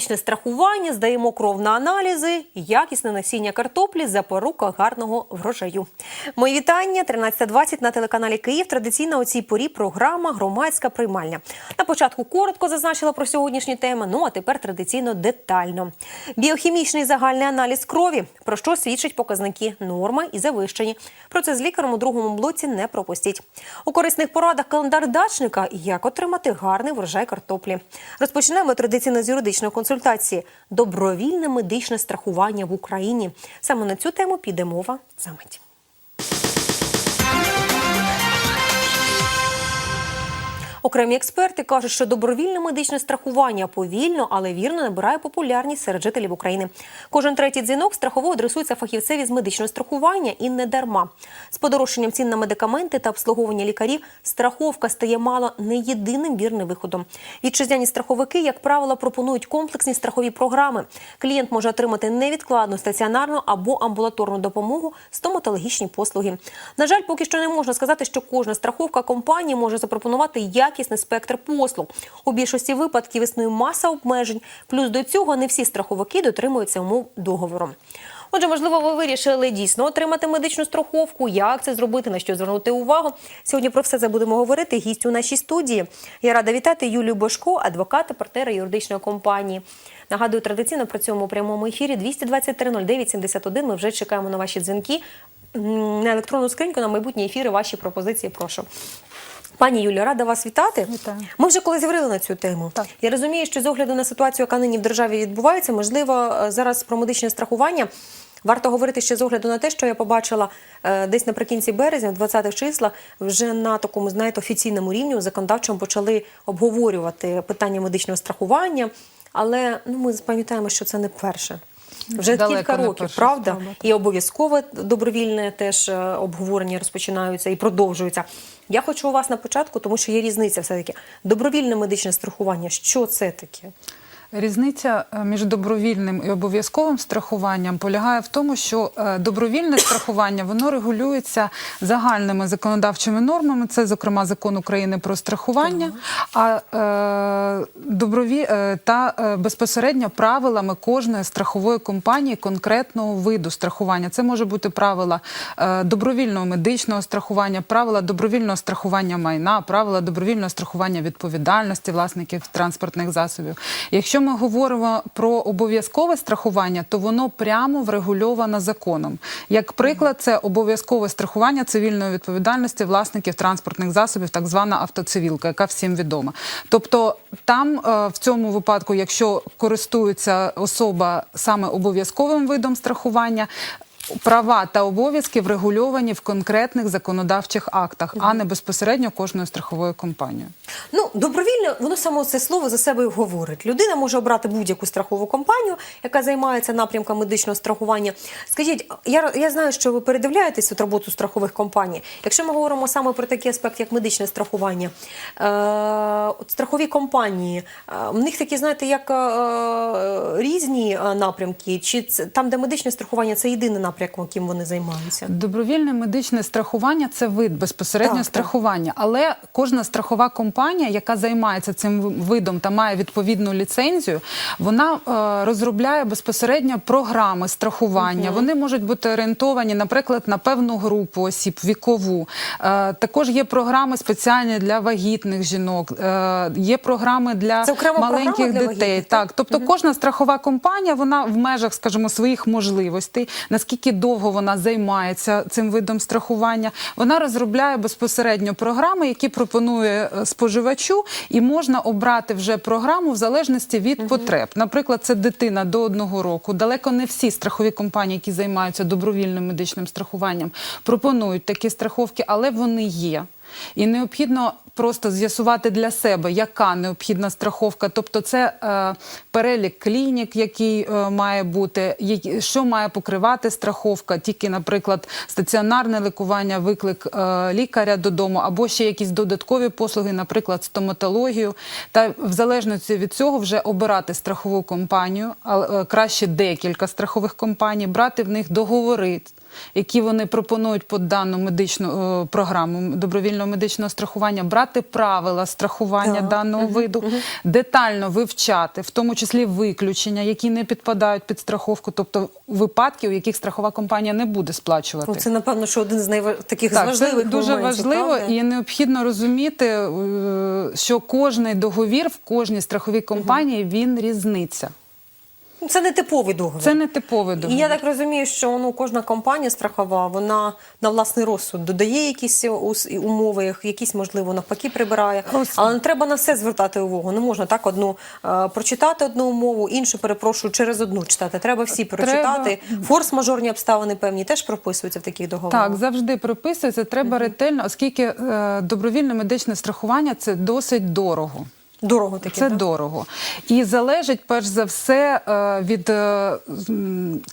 Медичне страхування, здаємо кров на аналізи, якісне насіння картоплі, запорука гарного врожаю. Мої вітання 13.20 на телеканалі Київ. Традиційна у цій порі програма Громадська приймальня. На початку коротко зазначила про сьогоднішні теми. Ну а тепер традиційно детально. Біохімічний загальний аналіз крові, про що свідчать показники норми і завищені. Про це з лікарем у другому блоці не пропустіть. У корисних порадах календар дачника, як отримати гарний врожай картоплі. Розпочнемо традиційно з юридичної консультації добровільне медичне страхування в Україні. Саме на цю тему піде мова за мить. Окремі експерти кажуть, що добровільне медичне страхування повільно, але вірно набирає популярність серед жителів України. Кожен третій дзвінок страхово адресується фахівцеві з медичного страхування і не дарма. З подорожчанням цін на медикаменти та обслуговування лікарів страховка стає мало не єдиним вірним виходом. Вітчизняні страховики, як правило, пропонують комплексні страхові програми. Клієнт може отримати невідкладну стаціонарну або амбулаторну допомогу, стоматологічні послуги. На жаль, поки що не можна сказати, що кожна страховка компанії може запропонувати якісний спектр послуг. У більшості випадків існує маса обмежень. Плюс до цього не всі страховики дотримуються умов договору. Отже, можливо, ви вирішили дійсно отримати медичну страховку. Як це зробити, на що звернути увагу? Сьогодні про все це будемо говорити. Гість у нашій студії. Я рада вітати Юлію Бошко, адвоката, партнера юридичної компанії. Нагадую, традиційно працюємо у прямому ефірі 223 09 71. Ми вже чекаємо на ваші дзвінки. На електронну скриньку на майбутні ефіри ваші пропозиції. Прошу. Пані Юлія, рада вас вітати. Вітаю. Ми вже колись говорили на цю тему. Так. Я розумію, що з огляду на ситуацію, яка нині в державі відбувається, можливо, е, зараз про медичне страхування. Варто говорити ще з огляду на те, що я побачила е, десь наприкінці березня, в 20-х числах, вже на такому, знаєте, офіційному рівні законодавчому почали обговорювати питання медичного страхування. Але ну, ми пам'ятаємо, що це не перше. Вже Далеко кілька років, правда? справа. І обов'язкове добровільне теж е, обговорення розпочинаються і продовжуються. Я хочу у вас на початку, тому що є різниця все-таки. Добровільне медичне страхування. Що це таке? Різниця е, між добровільним і обов'язковим страхуванням полягає в тому, що е, добровільне страхування воно регулюється загальними законодавчими нормами. Це, зокрема, закон України про страхування, а е, доброві е, та безпосередньо правилами кожної страхової компанії конкретного виду страхування. Це може бути правила добровільного медичного страхування, правила добровільного страхування майна, правила добровільного страхування відповідальності власників транспортних засобів. Якщо ми говоримо про обов'язкове страхування, то воно прямо врегульовано законом. Як приклад, це обов'язкове страхування цивільної відповідальності власників транспортних засобів, так звана автоцивілка, яка всім відома. Тобто там е, в цьому випадку, якщо користується особа саме обов'язковим видом страхування. Права та обов'язки врегульовані в конкретних законодавчих актах, а не безпосередньо кожною страховою компанією. Ну, добровільне, воно само це слово за себе говорить. Людина може обрати будь-яку страхову компанію, яка займається напрямком медичного страхування. Скажіть, я, я знаю, що ви передивляєтесь от роботу страхових компаній. Якщо ми говоримо саме про такий аспект, як медичне страхування, е, от страхові компанії, е, в них такі, знаєте, як е, різні е, напрямки, чи це, там, де медичне страхування, це єдиний напрямок, яким вони займаються? Добровільне медичне страхування це вид безпосередньо Так, так. страхування, але кожна страхова компанія, яка займається цим видом та має відповідну ліцензію, вона е, розробляє безпосередньо програми страхування. Вони можуть бути орієнтовані, наприклад, на певну групу осіб, вікову. Е, також є програми спеціальні для вагітних жінок, е, є програми для Це програма маленьких для дітей. вагітних, так? Так, тобто кожна страхова компанія, вона в межах, скажімо, своїх можливостей, наскільки довго вона займається цим видом страхування, вона розробляє безпосередньо програми, які пропонує е, споживачу, і можна обрати вже програму в залежності від потреб. Наприклад, це дитина до одного року. Далеко не всі страхові компанії, які займаються добровільним медичним страхуванням, пропонують такі страховки, але вони є. І необхідно просто з'ясувати для себе, яка необхідна страховка. Тобто, це е, перелік клінік, який е, має бути, які, що має покривати страховка, тільки, наприклад, стаціонарне лікування, виклик е, лікаря додому, або ще якісь додаткові послуги, наприклад, стоматологію. Та в залежності від цього вже обирати страхову компанію, а е, краще декілька страхових компаній, брати в них договори які вони пропонують по дану медичну е, програму добровільного медичного страхування, брати правила страхування Так. даного виду, детально вивчати, в тому числі виключення, які не підпадають під страховку, тобто випадки, у яких страхова компанія не буде сплачувати. Це напевно, що один з найваж... таких Так, важливих це дуже моментів, важливо правда? і необхідно розуміти, е, що кожний договір в кожній страховій компанії він різниця. Це не типовий договір. Це не типовий І я так розумію, що ну кожна компанія страхова вона на власний розсуд додає якісь умови, якісь можливо навпаки прибирає. Ось. Але не треба на все звертати увагу. Не можна так одну е, прочитати одну умову, іншу перепрошую через одну читати. Треба всі прочитати. Форс-мажорні обставини певні теж прописуються в таких договорах. Так, завжди прописується. Треба ретельно, оскільки е, добровільне медичне страхування це досить дорого. Дорого таке. Це так? дорого. І залежить перш за все е, від е,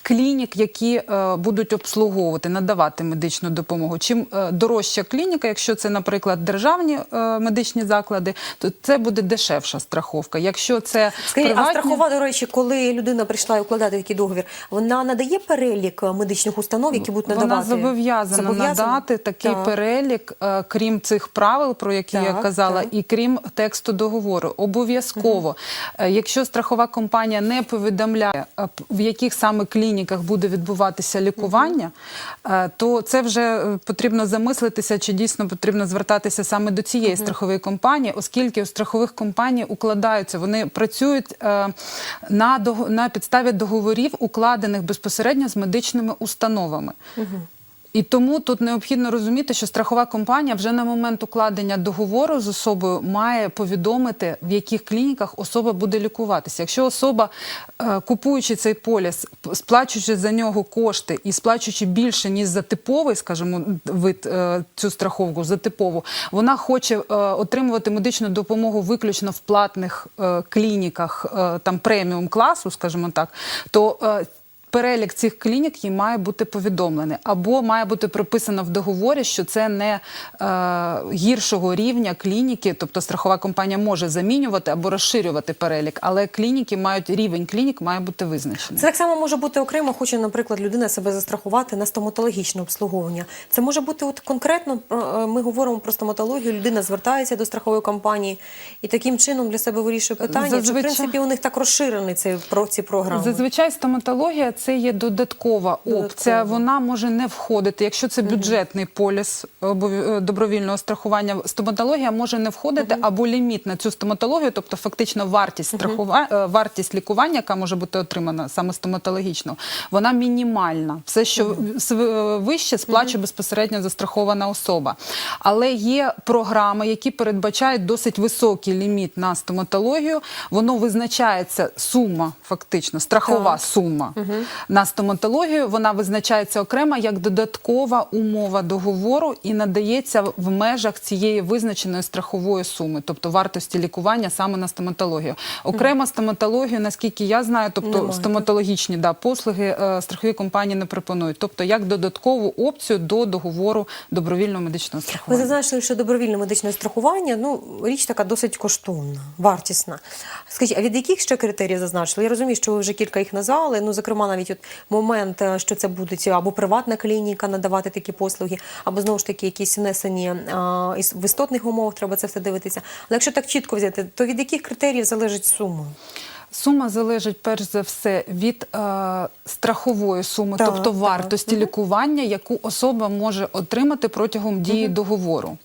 клінік, які е, будуть обслуговувати, надавати медичну допомогу. Чим дорожча клініка, якщо це, наприклад, державні медичні заклади, то це буде дешевша страховка. Якщо це Скажіть, приватні... а страхова, до речі, коли людина прийшла укладати такий договір, вона надає перелік медичних установ, які будуть надавати? Вона зобов'язана Зобов'язана? надати такий Так. перелік, крім цих правил, про які я казала, так. і крім тексту договору. Обов'язково, Е, якщо страхова компанія не повідомляє, е, в яких саме клініках буде відбуватися лікування, е, то це вже потрібно замислитися, чи дійсно потрібно звертатися саме до цієї страхової компанії, оскільки у страхових компаній укладаються, вони працюють на, на підставі договорів, укладених безпосередньо з медичними установами. І тому тут необхідно розуміти, що страхова компанія вже на момент укладення договору з особою має повідомити, в яких клініках особа буде лікуватися. Якщо особа, е, купуючи цей поліс, сплачуючи за нього кошти і сплачуючи більше ніж за типовий, скажімо, вид е, цю страховку за типову, вона хоче е, отримувати медичну допомогу виключно в платних клініках, там преміум класу, скажімо так, то Перелік цих клінік їй має бути повідомлений, або має бути прописано в договорі, що це не е, гіршого рівня клініки, тобто страхова компанія може замінювати або розширювати перелік, але клініки мають рівень клінік має бути визначений. Це так само може бути окремо, хоче, наприклад, людина себе застрахувати на стоматологічне обслуговування. Це може бути от конкретно. е, Ми говоримо про стоматологію. Людина звертається до страхової компанії і таким чином для себе вирішує питання. Чи в принципі у них так розширений цей про ці програми? Зазвичай стоматологія це є додаткова опція. Вона може не входити. Якщо це бюджетний поліс е, добровільного страхування, стоматологія може не входити або ліміт на цю стоматологію, тобто фактично вартість страхува... е, вартість лікування, яка може бути отримана саме стоматологічно, вона мінімальна. Все, що вище, сплачує безпосередньо застрахована особа. Але є програми, які передбачають досить високий ліміт на стоматологію. Воно визначається сума, фактично, страхова Так. сума на стоматологію. Вона визначається окремо як додаткова умова договору і надається в межах цієї визначеної страхової суми, тобто вартості лікування саме на стоматологію. Окремо стоматологію, наскільки я знаю, тобто стоматологічні да, послуги е, страхові компанії не пропонують, тобто як додаткову опцію до договору добровільного медичного Ви страхування. зазначили, що добровільне медичне страхування ну річ така досить коштовна, вартісна. Скажіть, а від яких ще критеріїв зазначили? Я розумію, що ви вже кілька їх назвали. Ну, зокрема, навіть от момент, е, що це буде або приватна клініка надавати такі послуги, або знову ж таки якісь внесені в істотних умовах, треба це все дивитися. Але якщо так чітко взяти, то від яких критеріїв залежить сума? Сума залежить перш за все від е, страхової суми, Так, тобто так. вартості лікування, яку особа може отримати протягом дії договору.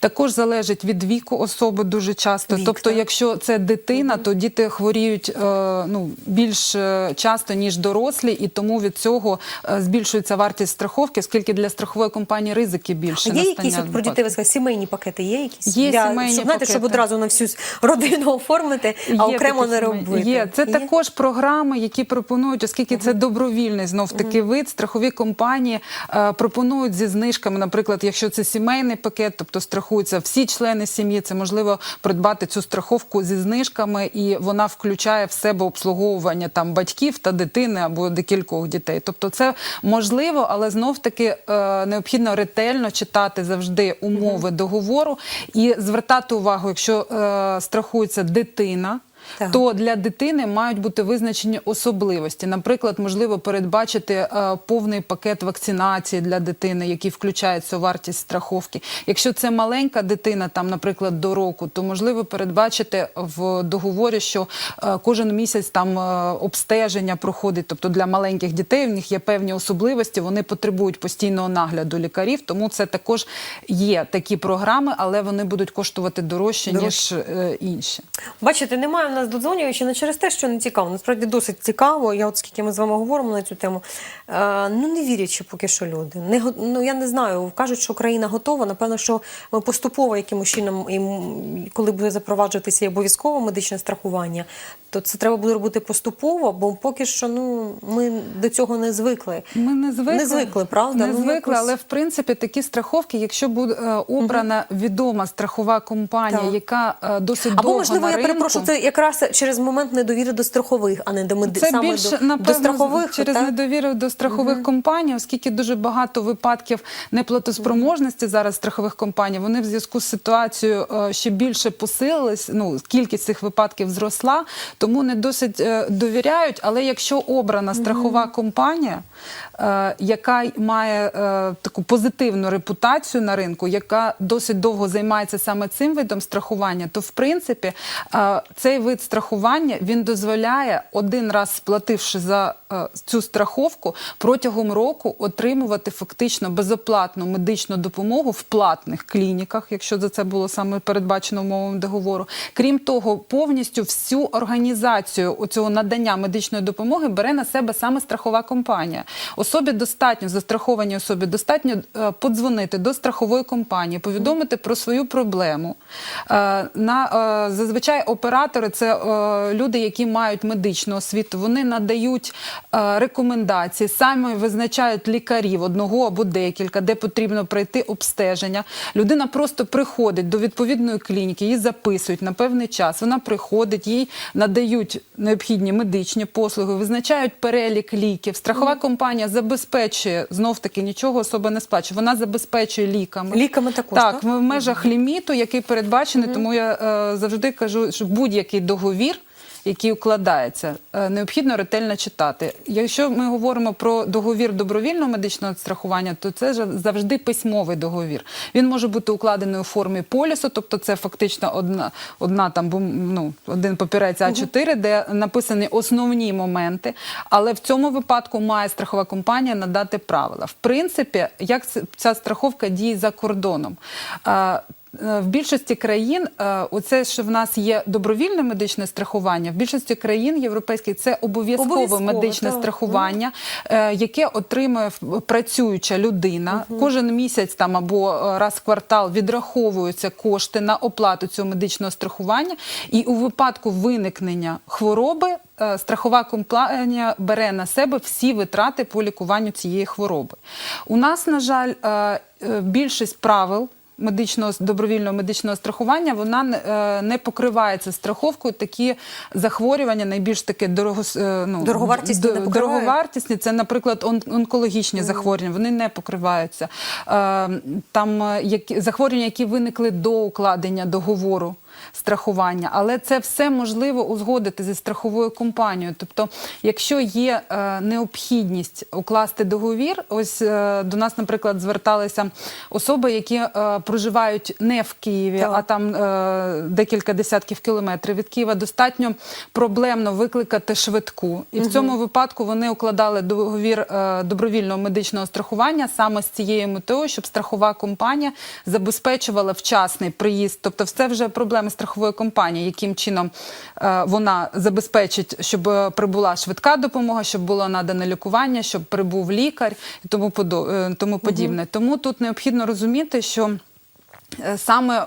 Також залежить від віку особи дуже часто. Вік, тобто, так. якщо це дитина, то діти хворіють е, ну, більш е, часто ніж дорослі, і тому від цього е, збільшується вартість страховки, оскільки для страхової компанії ризики більше. Є якісь от про дітей ви сказали, сімейні пакети? Є якісь Є Для- сімейні щоб, знаєте, щоб одразу на всю родину оформити, а Є окремо не робити. Є. Це також програми, які пропонують, оскільки це добровільний знов таки вид, страхові компанії е, пропонують зі знижками, наприклад, якщо це сімейний пакет, тобто страхуються всі члени сім'ї, це можливо придбати цю страховку зі знижками, і вона включає в себе обслуговування там батьків та дитини або декількох дітей. Тобто, це можливо, але знов таки е, необхідно ретельно читати завжди умови договору і звертати увагу, якщо е, страхується дитина. Так. то для дитини мають бути визначені особливості. Наприклад, можливо передбачити е, повний пакет вакцинації для дитини, який включається у вартість страховки. Якщо це маленька дитина, там, наприклад, до року, то можливо передбачити в договорі, що е, кожен місяць там е, обстеження проходить. Тобто для маленьких дітей в них є певні особливості, вони потребують постійного нагляду лікарів. Тому це також є такі програми, але вони будуть коштувати дорожче, Дорожче. ніж е, інші. Бачите, немає нас додзвонювачів не через те, що не цікаво. Насправді досить цікаво. Я от скільки ми з вами говоримо на цю тему. Е, ну не вірячи поки що люди. Не ну я не знаю. Кажуть, що країна готова. Напевно, що ми поступово якимось чином, і коли буде запроваджуватися і обов'язкове медичне страхування, то це треба буде робити поступово, бо поки що ну ми до цього не звикли. Ми не звикли, Не звикли, правда? Не Ну, звикли, якось- але в принципі такі страховки, якщо буде е, обрана відома страхова компанія, Так. яка е, досить Або довго можливо, на я перепрошую, це якраз через момент недовіри до страхових, а не до меди... Це саме більше до, напевно до страхових через так? недовіру до страхових компаній, оскільки дуже багато випадків неплатоспроможності зараз страхових компаній. Вони в зв'язку з ситуацією е, ще більше посилились. Ну кількість цих випадків зросла, тому не досить е, довіряють. Але якщо обрана страхова компанія, е, яка має таку позитивну репутацію на ринку, яка досить довго займається саме цим видом страхування, то в принципі цей вид страхування він дозволяє один раз сплативши за цю страховку протягом року отримувати фактично безоплатну медичну допомогу в платних клініках, якщо за це було саме передбачено умовами договору. Крім того, повністю всю організацію цього надання медичної допомоги бере на себе саме страхова компанія. Особі достатньо застрахованій особі достатньо е, подзвонити до страхової компанії, повідомити про свою проблему. Е, На е, зазвичай оператори це е, люди, які мають медичну освіту. Вони надають е, рекомендації, самі визначають лікарів одного або декілька, де потрібно пройти обстеження. Людина просто приходить до відповідної клініки, її записують на певний час. Вона приходить, їй надають необхідні медичні послуги, визначають перелік ліків. Страхова компанія забезпечує знов таки нічого особа не сплачує. Вона забезпечує ліками. Ліками також, так, так? в межах ліміту, який передбачений, тому я е, завжди кажу, що будь-який договір. Який укладається, е, необхідно ретельно читати. Якщо ми говоримо про договір добровільного медичного страхування, то це завжди письмовий договір. Він може бути укладений у формі полісу, тобто це фактично одна, одна там ну, один папірець А4, де написані основні моменти. Але в цьому випадку має страхова компанія надати правила. В принципі, як ця страховка діє за кордоном. Е, Е, В більшості країн, е, оце що в нас є добровільне медичне страхування, в більшості країн європейських це обов'язкове Обов'язкове, медичне так. страхування, е, яке отримує працююча людина. Кожен місяць там або е, раз в квартал відраховуються кошти на оплату цього медичного страхування, і у випадку виникнення хвороби. е, Страхова компанія бере на себе всі витрати по лікуванню цієї хвороби. У нас, на жаль, е, е, більшість правил медичного добровільного медичного страхування вона не- е, покривається страховкою. Такі захворювання найбільш таке дорого, е, ну, Дороговартісні не дороговартісні. Це, наприклад, он- онкологічні захворювання. Вони не покриваються. Е, Там які захворювання, які виникли до укладення договору. Страхування, але це все можливо узгодити зі страховою компанією. Тобто, якщо є е, необхідність укласти договір, ось е, до нас, наприклад, зверталися особи, які е, проживають не в Києві, Так. а там декілька десятків кілометрів від Києва. Достатньо проблемно викликати швидку, і в цьому випадку вони укладали договір добровільного медичного страхування саме з цією метою, щоб страхова компанія забезпечувала вчасний приїзд. Тобто, все вже проблеми страхової компанії, яким чином е, вона забезпечить, щоб е, прибула швидка допомога, щоб було надане лікування, щоб прибув лікар і тому е, подібне. Тому тут необхідно розуміти, що Саме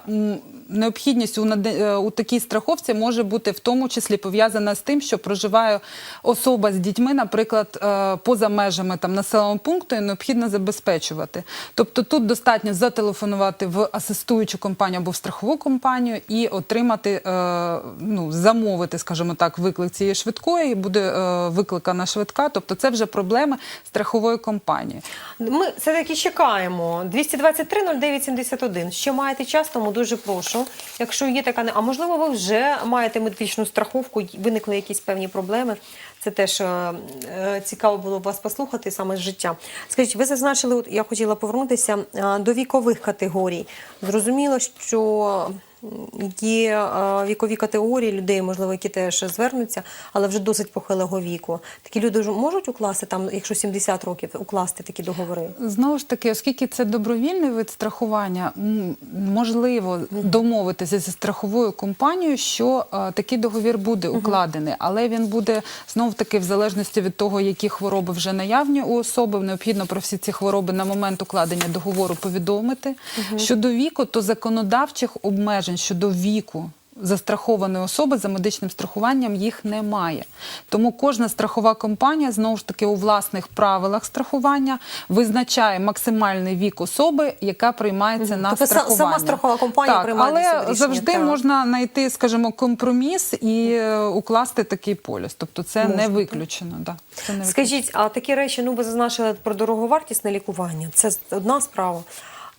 необхідність у, е, у такій страховці може бути в тому числі пов'язана з тим, що проживає особа з дітьми, наприклад, е, поза межами там населеного пункту, і необхідно забезпечувати. Тобто тут достатньо зателефонувати в асистуючу компанію або в страхову компанію і отримати, е, ну замовити, скажімо так, виклик цієї швидкої, і буде викликана швидка. Тобто це вже проблеми страхової компанії. Ми все-таки чекаємо. 223 09 71. Ще маєте час, тому дуже прошу. Якщо є така, а можливо, ви вже маєте медичну страховку, виникли якісь певні проблеми. Це теж е, цікаво було б вас послухати саме з життя. Скажіть, ви зазначили, от я хотіла повернутися е, до вікових категорій. Зрозуміло, що є е, вікові категорії людей, можливо, які теж звернуться, але вже досить похилого віку. Такі люди ж можуть укласти там, якщо 70 років, укласти такі договори. Знову ж таки, оскільки це добровільний вид страхування, можливо домовитися зі страховою компанією, що е, такий договір буде укладений, але він буде знову таки в залежності від того, які хвороби вже наявні у особи. Необхідно про всі ці хвороби на момент укладення договору повідомити. Щодо віку, то законодавчих обмежень щодо віку. Застрахованої особи за медичним страхуванням їх немає. Тому кожна страхова компанія знову ж таки у власних правилах страхування визначає максимальний вік особи, яка приймається на Тобто страхування. сама страхова компанія так, приймає але рішення, завжди так. можна знайти, скажімо, компроміс і е, укласти такий поліс. Тобто це Можна, не виключено. Да. Це не виключено. Скажіть, а такі речі, ну ви зазначили про дороговартісне лікування. Це одна справа.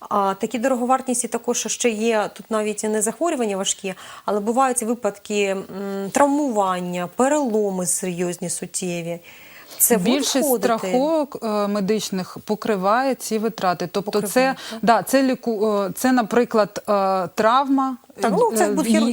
А такі дороговартісні також ще є тут навіть не захворювання важкі, але бувають випадки травмування, переломи серйозні суттєві. Це Більшість входити? страховок е, медичних покриває ці витрати. Тобто, Покриває, це, да, це, ліку, е, це, наприклад, е, травма. Так, ну, це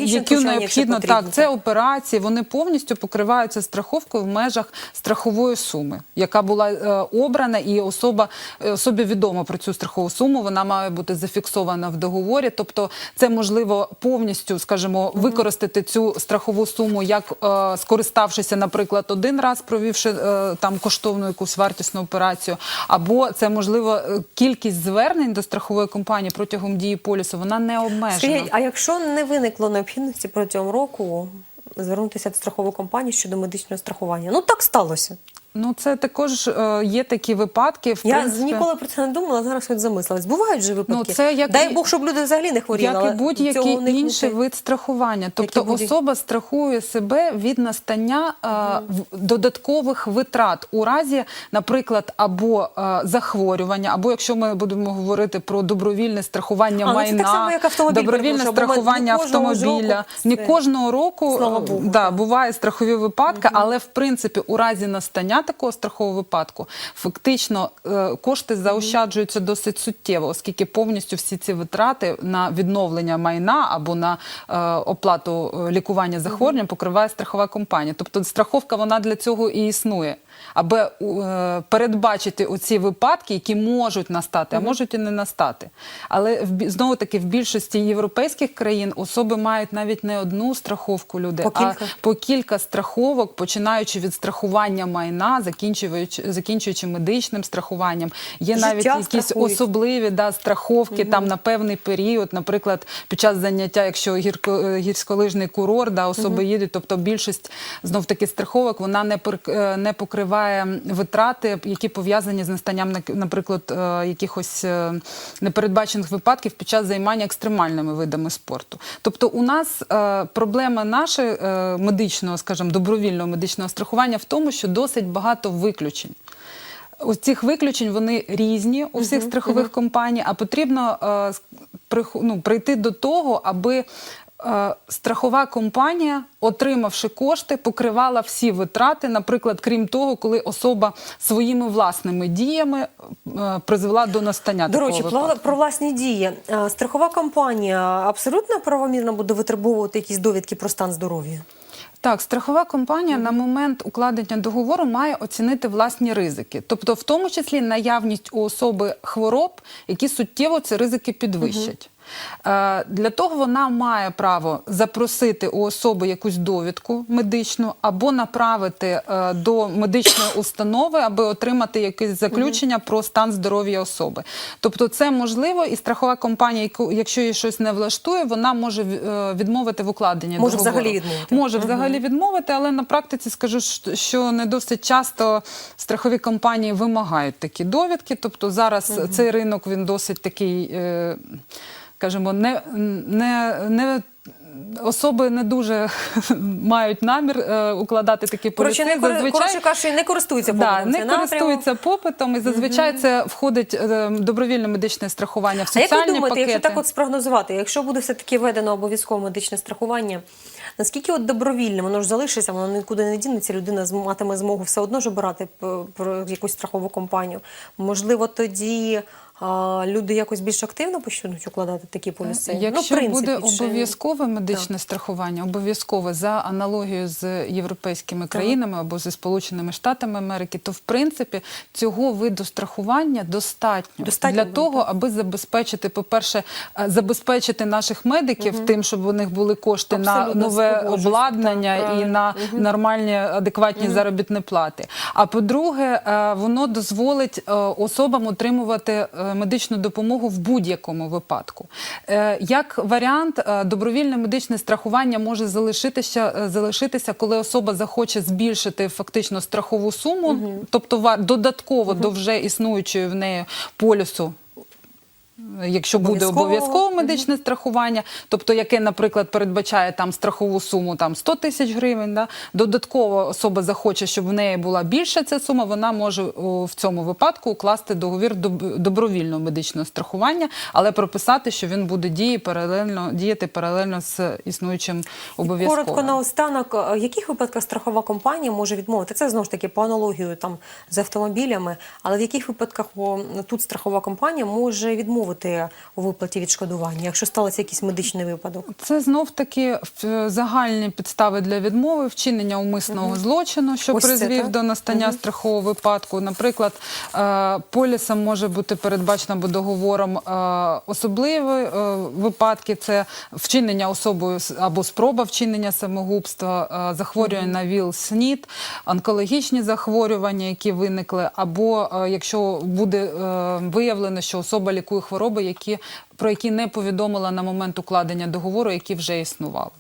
яку необхідно, так, це операції, вони повністю покриваються страховкою в межах страхової суми, яка була е, обрана, і особа особі відомо про цю страхову суму. Вона має бути зафіксована в договорі. Тобто, це можливо повністю, скажімо, використати цю страхову суму, як е, скориставшися, наприклад, один раз провівши е, там коштовну якусь вартісну операцію, або це можливо е, кількість звернень до страхової компанії протягом дії полісу. Вона не обмежена. Скажіть, а якщо не виникло необхідності протягом року звернутися в страхову компанію щодо медичного страхування? Ну так сталося. Ну, це також е, є такі випадки. В Я принципі, ніколи про це не думала, зараз хоч замислилась. Бувають же випадки. Ну, це як Дай і- Бог, щоб люди взагалі не хворіли. Як але і будь-який цього інший вид страхування. Тобто будь- особа страхує себе від настання е, в- додаткових витрат у разі, наприклад, або е, захворювання, або якщо ми будемо говорити про добровільне страхування А, ну, це майна, так само, як автомобіль, добровільне перепрошую, бо ми страхування кожного ж року автомобіля. це- Не кожного року Слава е, Богу, да, буває страхові випадки, але в принципі у разі настання такого страхового випадку фактично е, кошти заощаджуються досить суттєво, оскільки повністю всі ці витрати на відновлення майна або на е, оплату е, лікування захворювань покриває страхова компанія. Тобто страховка вона для цього і існує. Аби е, передбачити оці випадки, які можуть настати, а можуть і не настати. Але знову таки в більшості європейських країн особи мають навіть не одну страховку люди, По кілька. а по кілька страховок, починаючи від страхування майна, закінчуючи, закінчуючи медичним страхуванням. Є Життя навіть якісь страхують. особливі да, страховки там на певний період, наприклад, під час заняття, якщо гірко, е, гірськолижний курорт, да, особи їдуть, тобто більшість знов таки страховок вона не е, не покриває витрати, які пов'язані з настанням, наприклад, е, якихось е, непередбачених випадків під час займання екстремальними видами спорту. Тобто, у нас е, проблема нашої медичного, скажімо, добровільного медичного страхування в тому, що досить багато виключень. Ось цих виключень вони різні у всіх страхових компаній, а потрібно ну, прийти до того, аби страхова компанія, отримавши кошти, покривала всі витрати, наприклад, крім того, коли особа своїми власними діями е, призвела до настання До речі, випадку. про, власні дії. Е, Страхова компанія абсолютно правомірно буде витребовувати якісь довідки про стан здоров'я. Так, страхова компанія на момент укладення договору має оцінити власні ризики, тобто, в тому числі наявність у особи хвороб, які суттєво ці ризики підвищать. Е, Для того вона має право запросити у особи якусь довідку медичну або направити е, до медичної установи, аби отримати якесь заключення про стан здоров'я особи. Тобто, це можливо, і страхова компанія, якщо їй щось не влаштує, вона може е, відмовити в укладенні Може договору. взагалі відмовити. Може взагалі відмовити, але на практиці скажу, що не досить часто страхові компанії вимагають такі довідки. Тобто зараз цей ринок він досить такий. Е, скажімо, не, не, не особи не дуже мають намір е, укладати такі Коротше, поліси. не, Зазвичай- коротше кажучи, не користуються Да, не користуються попитом, і зазвичай це входить е, добровільне медичне страхування в А як соціальні ви думаєте, пакети. якщо так от спрогнозувати, якщо буде все-таки введено обов'язкове медичне страхування, наскільки от добровільне, воно ж залишиться, воно нікуди не дінеться, людина матиме змогу все одно ж обирати про якусь страхову компанію. Можливо, тоді а, люди якось більш активно почнуть укладати такі поліси? Якщо ну, принципі, буде чи- обов'язкове медичне страхування, обов'язкове за аналогією з європейськими країнами або зі Сполученими Штатами Америки, то в принципі цього виду страхування достатньо, Достатньо для того, аби забезпечити, по-перше, е, забезпечити наших медиків тим, щоб у них були кошти Абсолютно на нове обладнання так, і на нормальні адекватні заробітні плати. А по-друге, е, воно дозволить е, особам отримувати медичну допомогу в будь-якому випадку. Е, Як варіант, е, добровільне медичне страхування може залишитися, е, залишитися, коли особа захоче збільшити фактично страхову суму, тобто ва- додатково до вже існуючої в неї полюсу. Якщо буде Обов'язково. обов'язкове медичне страхування, тобто яке, наприклад, передбачає там страхову суму там 100 тисяч гривень, да, додатково особа захоче, щоб в неї була більша ця сума, вона може в цьому випадку укласти договір доб- добровільного медичного страхування, але прописати, що він буде діяти паралельно діяти паралельно з існуючим обов'язковим. Коротко наостанок, е, в яких випадках страхова компанія може відмовити? Це знову ж таки по аналогію там з автомобілями, але в яких випадках о, тут страхова компанія може відмовити у виплаті відшкодування, якщо сталося якийсь медичний випадок? Це знов таки загальні підстави для відмови, вчинення умисного злочину, що Ось призвів так? до настання страхового випадку. Наприклад, е, полісом може бути передбачено або договором е, особливі е, випадки. Це вчинення особою або спроба вчинення самогубства, е, захворювання на ВІЛ, СНІД, онкологічні захворювання, які виникли, або е, якщо буде е, виявлено, що особа лікує хвороби, які про які не повідомила на момент укладення договору, які вже існували.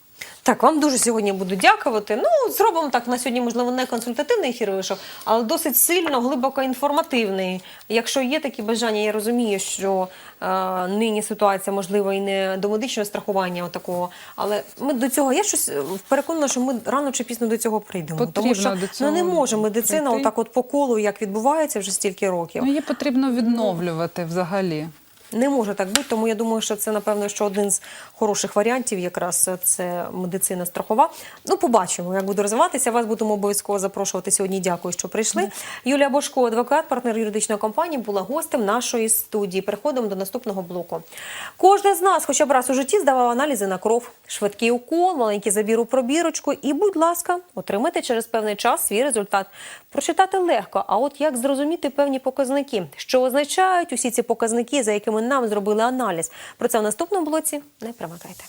Так, вам дуже сьогодні буду дякувати. Ну, зробимо так на сьогодні, можливо, не консультативний ефір вийшов, але досить сильно, глибоко інформативний. Якщо є такі бажання, я розумію, що е, нині ситуація можливо і не до медичного страхування такого, але ми до цього я щось е, переконана, що ми рано чи пізно до цього прийдемо. тому що до цього ну, не може медицина прийти. отак от по колу, як відбувається вже стільки років. Ну, її потрібно відновлювати взагалі. Не може так бути, тому я думаю, що це напевно що один з хороших варіантів, якраз це медицина страхова. Ну, побачимо, як буде розвиватися. Вас будемо обов'язково запрошувати сьогодні. Дякую, що прийшли. Юлія Бошко, адвокат, партнер юридичної компанії, була гостем нашої студії. Переходимо до наступного блоку. Кожен з нас, хоча б раз у житті, здавав аналізи на кров, швидкий укол, маленький забір у пробірочку. І, будь ласка, отримайте через певний час свій результат. Прочитати легко. А от як зрозуміти певні показники, що означають усі ці показники, за якими нам зробили аналіз? Про це в наступному блоці не примикайте.